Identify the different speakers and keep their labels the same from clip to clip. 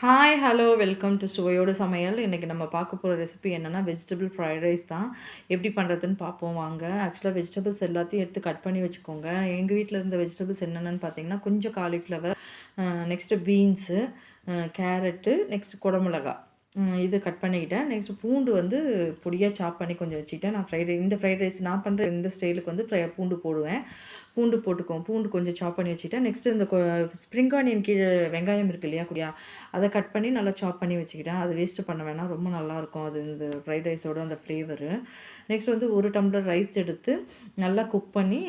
Speaker 1: Hi hello welcome to Suvaiyodu Samayal. இன்றைக்கி நம்ம பார்க்க போகிற ரெசிபி என்னென்னா வெஜிடபிள் ஃப்ரைட் ரைஸ் தான். எப்படி பண்ணுறதுன்னு பார்ப்போம் வாங்க. ஆக்சுவலாக வெஜிடபிள்ஸ் எல்லாத்தையும் எடுத்து கட் பண்ணி வச்சுக்கோங்க. எங்கள் வீட்டில் இருந்த வெஜிடபிள்ஸ் என்னென்னு பார்த்தீங்கன்னா கொஞ்சம் cauliflower next beans carrot next குடமிளகா இது கட் பண்ணிக்கிட்டேன். நெக்ஸ்ட் பூண்டு வந்து பொடியாக சாப் பண்ணி கொஞ்சம் வச்சுக்கிட்டேன். நான் ஃப்ரைட் இந்த ஃப்ரைட் ரைஸ் நான் பண்ணுற இந்த ஸ்டைலுக்கு வந்து ஃப்ரை பூண்டு போடுவேன். பூண்டு போட்டுக்கோம் பூண்டு கொஞ்சம் சாப் பண்ணி வச்சுக்கிட்டேன். நெக்ஸ்ட் இந்த ஸ்ப்ரிங் ஆனியன் கீழே வெங்காயம் இருக்கு இல்லையா குடியா அதை கட் பண்ணி நல்லா சாப் பண்ணி வச்சுக்கிட்டேன். அது வேஸ்ட்டு பண்ண வேணாம். ரொம்ப நல்லாயிருக்கும் அது இந்த ஃப்ரைட் ரைஸோட அந்த ஃப்ளேவரு நெக்ஸ்ட் வந்து ஒரு டம்ளர் ரைஸ் எடுத்து நல்லா குக் பண்ணி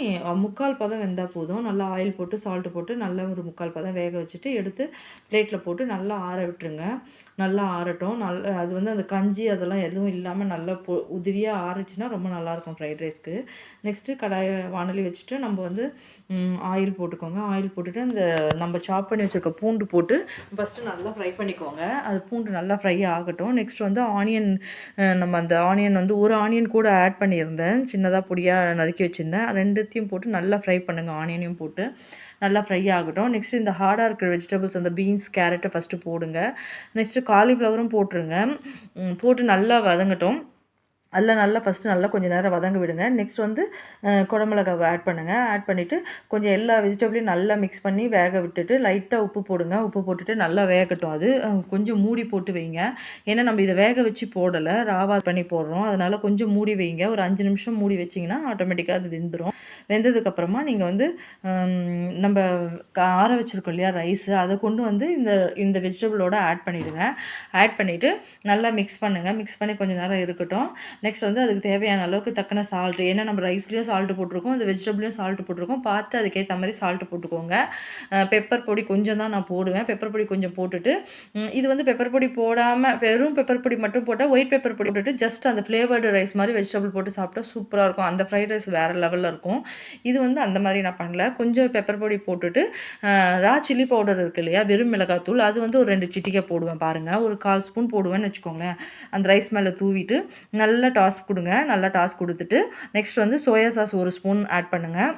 Speaker 1: முக்கால் பதம் வெந்தால் போதும். நல்லா ஆயில் போட்டு சால்ட்டு போட்டு நல்லா ஒரு முக்கால் பதம் வேக வச்சுட்டு எடுத்து பிளேட்டில் போட்டு நல்லா ஆற விட்டுருங்க. நல்லா ஆறட்டும். நல்ல அது வந்து அந்த கஞ்சி அதெல்லாம் எதுவும் இல்லாமல் நல்லா பொ உதிரியாக ஆறுச்சுன்னா ரொம்ப நல்லாயிருக்கும் ஃப்ரைட் ரைஸ்க்கு நெக்ஸ்ட்டு கடாயை வானலி வச்சுட்டு நம்ம வந்து ஆயில் போட்டுக்கோங்க. ஆயில் போட்டுட்டு அந்த நம்ம சாப் பண்ணி வச்சுருக்க பூண்டு போட்டு ஃபஸ்ட்டு நல்லா ஃப்ரை பண்ணிக்கோங்க. அது பூண்டு நல்லா ஃப்ரை ஆகட்டும். நெக்ஸ்ட் வந்து ஆனியன் நம்ம அந்த ஆனியன் வந்து ஒரு ஆனியன் கூட ஆட் பண்ணியிருந்தேன். சின்னதாக பொடியாக நறுக்கி வச்சுருந்தேன். ரெண்டுத்தையும் போட்டு நல்லா ஃப்ரை பண்ணுங்கள் ஆனியனையும் போட்டு. நல்லா ஃப்ரை ஆகட்டும். நெக்ஸ்ட்டு இந்த ஹார்டாக இருக்கிற வெஜிடபிள்ஸ் அந்த பீன்ஸ் கேரட்டை ஃபஸ்ட்டு போடுங்க. நெக்ஸ்ட்டு காலிஃப்ளவரும் போட்டுருங்க. போட்டு நல்லா வதங்கட்டும். அதில் நல்லா ஃபஸ்ட்டு நல்லா கொஞ்சம் நேரம் வதங்க விடுங்க. நெக்ஸ்ட் வந்து குடமிளகாவை ஆட் பண்ணுங்கள் ஆட் பண்ணிவிட்டு கொஞ்சம் எல்லா வெஜிடபிளையும் நல்லா மிக்ஸ் பண்ணி வேக விட்டுட்டு லைட்டாக உப்பு போடுங்க. உப்பு போட்டுட்டு நல்லா வேகட்டும். அது கொஞ்சம் மூடி போட்டு வைங்க. ஏன்னா நம்ம இதை வேக வச்சு போடலை. ராவா பண்ணி போடுறோம். அதனால் கொஞ்சம் மூடி வைங்க. ஒரு அஞ்சு நிமிஷம் மூடி வச்சிங்கன்னா ஆட்டோமேட்டிக்காக அது வெந்துடும் வெந்ததுக்கப்புறமா நீங்கள் வந்து நம்ம கா- ஆற வச்சுருக்கோம் இல்லையா ரைஸு அதை கொண்டு வந்து இந்த இந்த வெஜிடபிளோட ஆட் பண்ணிவிடுங்க ஆட் பண்ணிவிட்டு நல்லா மிக்ஸ் பண்ணுங்கள் மிக்ஸ் பண்ணி கொஞ்சம் நேரம் இருக்கட்டும். நெக்ஸ்ட் வந்து அதுக்கு தேவையான அளவுக்கு தக்கன சால்ட்டு ஏன்னா நம்ம ரைஸ்லேயும் சால்ட்டு போட்டிருக்கோம் அந்த வெஜிடபிளையும் சால்ட்டு போட்டிருக்கோம். பார்த்து அதுக்கேற்ற மாதிரி சால்ட்டு போட்டுக்கோங்க. பெப்பர் பொடி கொஞ்சம் தான் நான் போடுவேன். பெப்பர் பொடி கொஞ்சம் போட்டுட்டு இது வந்து பெப்பர் பொடி போடாமல் வெறும் பெப்பர் பொடி மட்டும் போட்டால் ஒயிட் பெப்பர் பொடி போட்டுட்டு ஜஸ்ட் அந்த ஃப்ளேவர்டு ரைஸ் மாதிரி வெஜிடபிள் போட்டு சாப்பிட்டா சூப்பராக இருக்கும். அந்த ஃப்ரைட் ரைஸ் வேறு லெவலில் இருக்கும். இது வந்து அந்த மாதிரி நான் பண்ணல. கொஞ்சம் பெப்பர் பொடி போட்டுட்டு ரா சில்லி பவுடர் இருக்கு இல்லையா வெறும் மிளகாத்தூள் அது வந்து ஒரு ரெண்டு சிட்டிக்கை போடுவேன் பாருங்கள் ஒரு கால் ஸ்பூன் போடுவேன்னு வச்சுக்கோங்களேன். அந்த ரைஸ் மேலே தூவிட்டு நல்லா டாஸ் கொடுங்க நல்லா டாஸ் கொடுத்துட்டு நெக்ஸ்ட் வந்து சோயா சாஸ் ஒரு ஸ்பூன் ஆட் பண்ணுங்கள்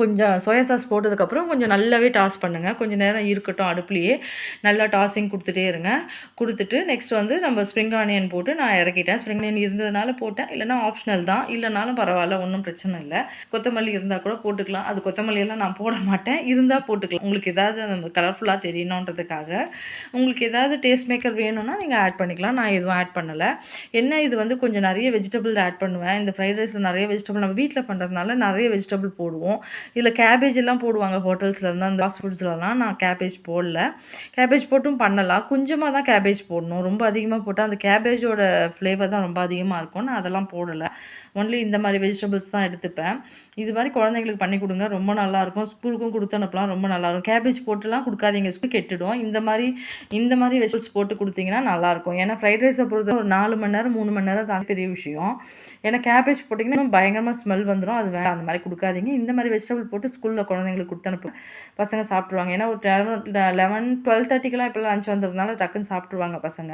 Speaker 1: கொஞ்சம் சோயா சாஸ் போட்டதுக்கப்புறம் கொஞ்சம் நல்லாவே டாஸ் பண்ணுங்கள் கொஞ்சம் நேரம் இருக்கட்டும் அடுப்புலையே. நல்லா டாஸிங் கொடுத்துட்டே இருங்க. கொடுத்துட்டு நெக்ஸ்ட் வந்து நம்ம ஸ்ப்ரிங் ஆனியன் போட்டு நான் இறக்கிட்டேன். ஸ்ப்ரிங் ஆனியன் இருந்ததுனால போட்டேன். இல்லைனா ஆப்ஷனல் தான். இல்லைனாலும் பரவாயில்ல ஒன்றும் பிரச்சனை இல்லை. கொத்தமல்லி இருந்தால் கூட போட்டுக்கலாம். அது கொத்தமல்லி எல்லாம் நான் போட மாட்டேன். இருந்தால் போட்டுக்கலாம். உங்களுக்கு ஏதாவது அந்த கலர்ஃபுல்லாக தெரியணுன்றதுக்காக. உங்களுக்கு ஏதாவது டேஸ்ட் மேக்கர் வேணும்னா நீங்கள் ஆட் பண்ணிக்கலாம். நான் எதுவும் ஆட் பண்ணலை. என்ன இது வந்து கொஞ்சம் நிறைய வெஜிடபிள் ஆட் பண்ணுவேன். இந்த ஃப்ரைட் ரைஸில் நிறைய வெஜிடபிள் நம்ம வீட்டில் பண்ணுறதுனால நிறைய வெஜிடபிள் போடுவோம். இதில் கேபேஜ் எல்லாம் போடுவாங்க ஹோட்டல்ஸ்ல அந்த ஃபாஸ்ட் ஃபுட்ஸ்லலாம் நான் கேபேஜ் போடல. கேபேஜ் போட்டும் பண்ணலாம். கொஞ்சமாக தான் கேபேஜ் போடணும். ரொம்ப அதிகமாக போட்டால் அந்த கேபேஜோட ஃப்ளேவர் தான் ரொம்ப அதிகமாக இருக்கும் நான் அதெல்லாம் போடலை. ஒன்லி இந்த மாதிரி வெஜிடபிள்ஸ் தான் எடுத்துப்பேன். இது மாதிரி குழந்தைங்களுக்கு பண்ணி கொடுங்க. ரொம்ப நல்லாயிருக்கும். ஸ்கூலுக்கும் கொடுத்து அனுப்பலாம். ரொம்ப நல்லாயிருக்கும். கேபேஜ் போட்டுலாம் கொடுக்காதீங்க. ஸ்கூல் கெட்டுடும். இந்த மாதிரி இந்த மாதிரி வெஜிடபிள்ஸ் போட்டு கொடுத்தீங்கன்னா நல்லாயிருக்கும். ஏன்னா ஃப்ரைட் ரைஸை பொறுத்த ஒரு நாலு மணி நேரம் மூணு மணி நேரம் தான் பெரிய விஷயம். ஏன்னா கேபேஜ் போட்டிங்கன்னா பயங்கரமாக ஸ்மெல் வந்துடும் அது வேண்டாம். அந்த மாதிரி கொடுக்காதீங்க. இந்த மாதிரி வெஜிடபிள் போட்டு ஸ்கூலில் குழந்தைங்களுக்கு கொடுத்து அனுப்ப. பசங்க சாப்பிட்ருவாங்க ஏன்னா ஒரு லெவன் லெவன் டுவெல் தேர்ட்டிக்கெலாம் இப்போ லஞ்ச் வந்ததுனால டக்குன்னு சாப்பிட்ருவாங்க பசங்க.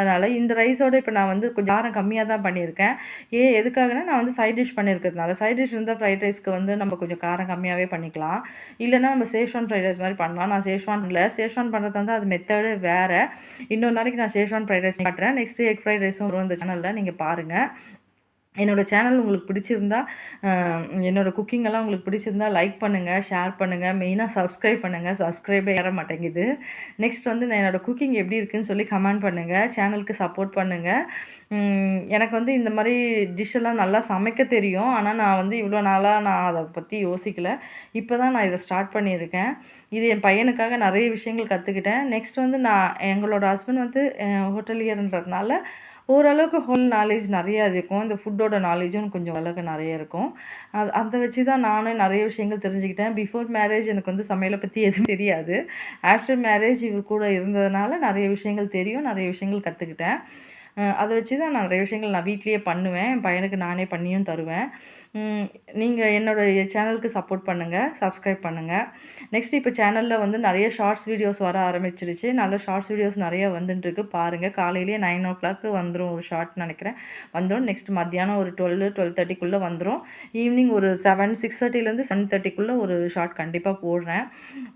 Speaker 1: அதனால் இந்த ரைஸோட இப்போ நான் வந்து கொஞ்சம் காரம் கம்மியாக தான் பண்ணியிருக்கேன். ஏ எதுக்காகனா நான் வந்து சைட் டிஷ் பண்ணியிருக்கிறதுனால. சைட் டிஷ் இருந்தால் ஃப்ரைட் ரைஸ்க்கு வந்து நம்ம கொஞ்சம் காரம் கம்மியாகவே பண்ணிக்கலாம். இல்லைன்னா நம்ம சேஷ்வான் ஃப்ரைட் ரைஸ் மாதிரி பண்ணலாம். நான் சேஷ்வான் இல்லை. சேஷ்வான் பண்ணுறது வந்து அது மெத்தடு வேறு. இன்னொரு நாளைக்கு நான் சேஷ்வான் ஃப்ரைட் ரைஸ் காட்டுறேன் நெக்ஸ்ட் எக் ஃப்ரைட் ரைஸும் வரும் இந்த சேனலில் நீங்கள் பாருங்கள் என்னோடய சேனல் உங்களுக்கு பிடிச்சிருந்தா என்னோடய குக்கிங்கெல்லாம் உங்களுக்கு பிடிச்சிருந்தா லைக் பண்ணுங்கள் ஷேர் பண்ணுங்கள் மெயினாக சப்ஸ்கிரைப் பண்ணுங்கள் சப்ஸ்கிரைபே ஏற மாட்டேங்குது. நெக்ஸ்ட் வந்து நான் என்னோடய குக்கிங் எப்படி இருக்குன்னு சொல்லி கமெண்ட் பண்ணுங்கள் சேனலுக்கு சப்போர்ட் பண்ணுங்கள் எனக்கு வந்து இந்த மாதிரி டிஷ்ஷெல்லாம் நல்லா சமைக்க தெரியும். ஆனால் நான் வந்து இவ்வளோ நாளாக நான் அதை பற்றி யோசிக்கல. இப்போ தான் நான் இதை ஸ்டார்ட் பண்ணியிருக்கேன். இது என் பையனுக்காக நிறைய விஷயங்கள் கற்றுக்கிட்டேன் நெக்ஸ்ட் வந்து நான் எங்களோட ஹஸ்பண்ட் வந்து ஹோட்டலியர்ன்றதுனால ஓரளவுக்கு ஹோல் நாலேஜ் நிறையா இருக்கும். இந்த ஃபுட்டோட நாலேஜும் கொஞ்சம் அளவுக்கு நிறைய இருக்கும். அது அதை வச்சு தான் நானும் நிறைய விஷயங்கள் தெரிஞ்சுக்கிட்டேன். பிஃபோர் மேரேஜ் எனக்கு வந்து சமையலை பற்றி எதுவும் தெரியாது. ஆஃப்டர் மேரேஜ் இவர் கூட இருந்ததுனால நிறைய விஷயங்கள் தெரியும் நிறைய விஷயங்கள் கற்றுக்கிட்டேன் அதை வச்சு தான் நான் நிறைய விஷயங்கள் நான் வீட்லேயே பண்ணுவேன். என் பையனுக்கு நானே பண்ணியும் தருவேன். நீங்கள் என்னோடய சேனலுக்கு சப்போர்ட் பண்ணுங்கள் சப்ஸ்கிரைப் பண்ணுங்கள் நெக்ஸ்ட் இப்போ சேனலில் வந்து நிறைய ஷார்ட்ஸ் வீடியோஸ் வர ஆரம்பிச்சிருச்சு. நல்ல ஷார்ட்ஸ் வீடியோஸ் நிறைய வந்துட்டுருக்கு. பாருங்கள் காலையிலேயே நைன் ஓ கிளாக்கு வந்துடும் ஒரு ஷார்ட் நினைக்கிறேன். வந்துடும் நெக்ஸ்ட் மத்தியானம் ஒரு டுவெல் டுவெல் தேர்ட்டிக்குள்ளே வந்துடும் ஈவினிங் ஒரு செவன் சிக்ஸ் தேர்ட்டிலேருந்து செவன் தேர்ட்டிக்குள்ளே ஒரு ஷார்ட் கண்டிப்பாக போடுறேன்.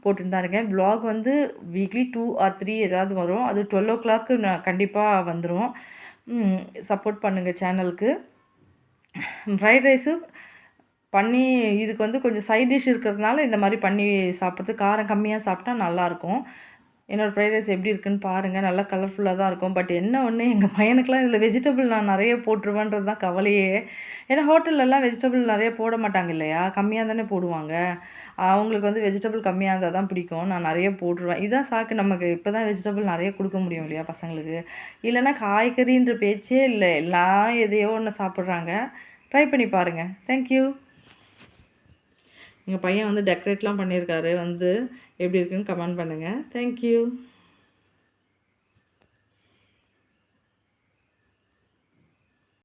Speaker 1: போட்டுட்டு தான் இருக்கேன். ப்ளாக் வந்து வீக்லி டூ ஆர் த்ரீ ஏதாவது வரும். அது டுவெல் ஓ கிளாக்கு நான் கண்டிப்பாக வந்துடும் சப்போர்ட் பண்ணுங்கள் சேனலுக்கு ஃப்ரைட் ரைஸு பண்ணி இதுக்கு வந்து கொஞ்சம் சைட் டிஷ் இருக்கிறதுனால இந்த மாதிரி பண்ணி சாப்பிட்றது. காரம் கம்மியாக சாப்பிட்டா நல்லாயிருக்கும் என்னோடய ஃப்ரைட் ரைஸ் எப்படி இருக்குன்னு பாருங்கள் நல்லா கலர்ஃபுல்லாக தான் இருக்கும். பட் என்ன ஒன்று எங்கள் பையனுக்குலாம் இதில் வெஜிடபிள் நான் நிறைய போட்டுருவேன்றது தான் கவலையே. ஏன்னா ஹோட்டல்லலாம் வெஜிடபிள் நிறைய போட மாட்டாங்க இல்லையா? கம்மியாக தானே போடுவாங்க. அவங்களுக்கு வந்து வெஜிடபிள் கம்மியாக இருந்தால் தான் பிடிக்கும். நான் நிறைய போட்டுருவேன். இதான் சாக்கு நமக்கு. இப்போ தான் வெஜிடபிள் நிறைய கொடுக்க முடியும் இல்லையா பசங்களுக்கு? இல்லைன்னா காய்கறின்ற பேச்சே இல்லை. எல்லாம் எதையோ ஒன்று சாப்பிட்றாங்க. ட்ரை பண்ணி பாருங்கள் தேங்க்யூ எங்கள் பையன் வந்து டெக்கரேட்லாம் பண்ணியிருக்காரு. வந்து எப்படி இருக்குன்னு கமெண்ட் பண்ணுங்கள் தேங்க்யூ